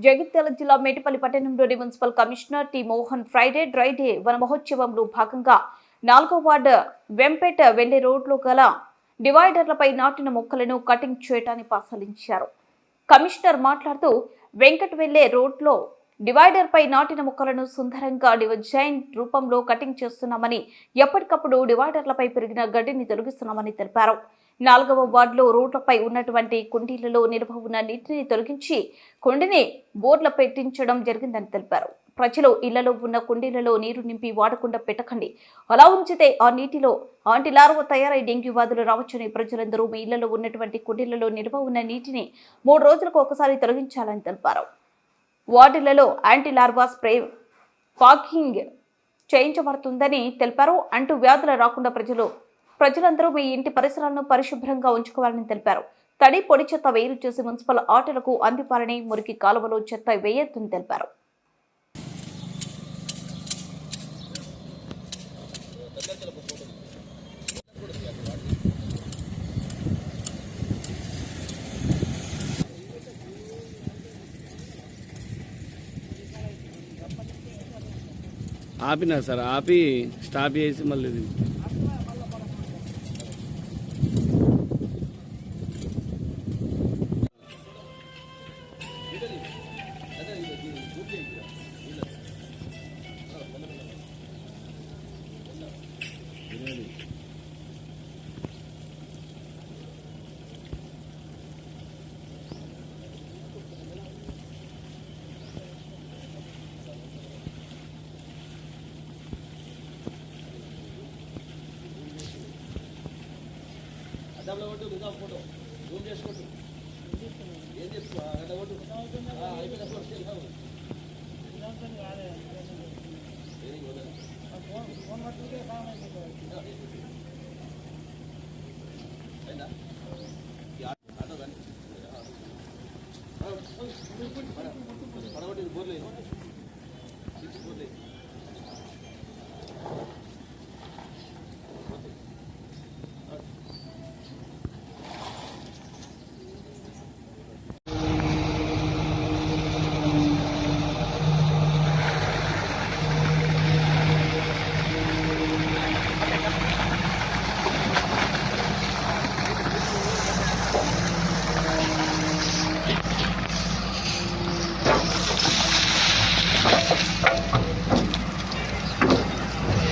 జగిత్యాల జిల్లా మేటిపల్లి పట్టణంలోని municipal commissioner T Mohan Friday dry day వన మహోత్సవంలో భాగంగా నాలుగో వార్డు వెంపేట వెళ్ళే రోడ్లో గల డివైడర్లపై నాటిన మొక్కలను కటింగ్ చేయటాన్ని పరిశీలించారు కమిషనర్ మాట్లాడుతూ వెంకట్ వెళ్ళే రోడ్లో డివైడర్ పై నాటిన మొక్కలను సుందరంగా డిజైన్ రూపంలో కటింగ్ చేస్తున్నామని ఎప్పటికప్పుడు డివైడర్లపై పెరిగిన గడ్డిని తొలగిస్తున్నామని తెలిపారు. నాలుగవ వార్డులో రోడ్లపై ఉన్నటువంటి కుండీలలో నిల్వ ఉన్న నీటిని తొలగించి కుండిని బోర్ల పెట్టించడం జరిగిందని తెలిపారు. ప్రజలు ఇళ్ళలో ఉన్న కుండీలలో నీరు నింపి వాడకుండా పెట్టకండి. అలా ఉంచితే ఆ నీటిలో ఆంటిలార్వ తయారై డెంగ్యూ వ్యాధులు రావచ్చని ప్రజలందరూ మీ ఇళ్ళలో ఉన్నటువంటి కుండీలలో నిల్వ ఉన్న నీటిని మూడు రోజులకు ఒకసారి తొలగించాలని తెలిపారు. వార్డులలో యాంటీ లార్వా స్ప్రే పాకింగ్ చేయించబడుతుందని తెలిపారు. అంటూ వ్యాధులు రాకుండా ప్రజలు ప్రజలందరూ మీ ఇంటి పరిసరాలను పరిశుభ్రంగా ఉంచుకోవాలని తెలిపారు. తడి పొడి చెత్త వేరు చేసి మున్సిపల్ ఆటలకు అందివ్వాలని మురికి కాలువలో చెత్త వేయొద్దని తెలిపారు. ఆపినా సార్ ఆపి స్టాప్ చేసి మళ్ళీ డబ్బులు కొట్టు దిగుదాం ఫోటో జూమ్ చేసుకోట్టు ఏం చెప్తున్నా గంట కొట్టు. అయిపోయిన ఫోటో చేస్తాము బోర్లేదు బోర్లేదు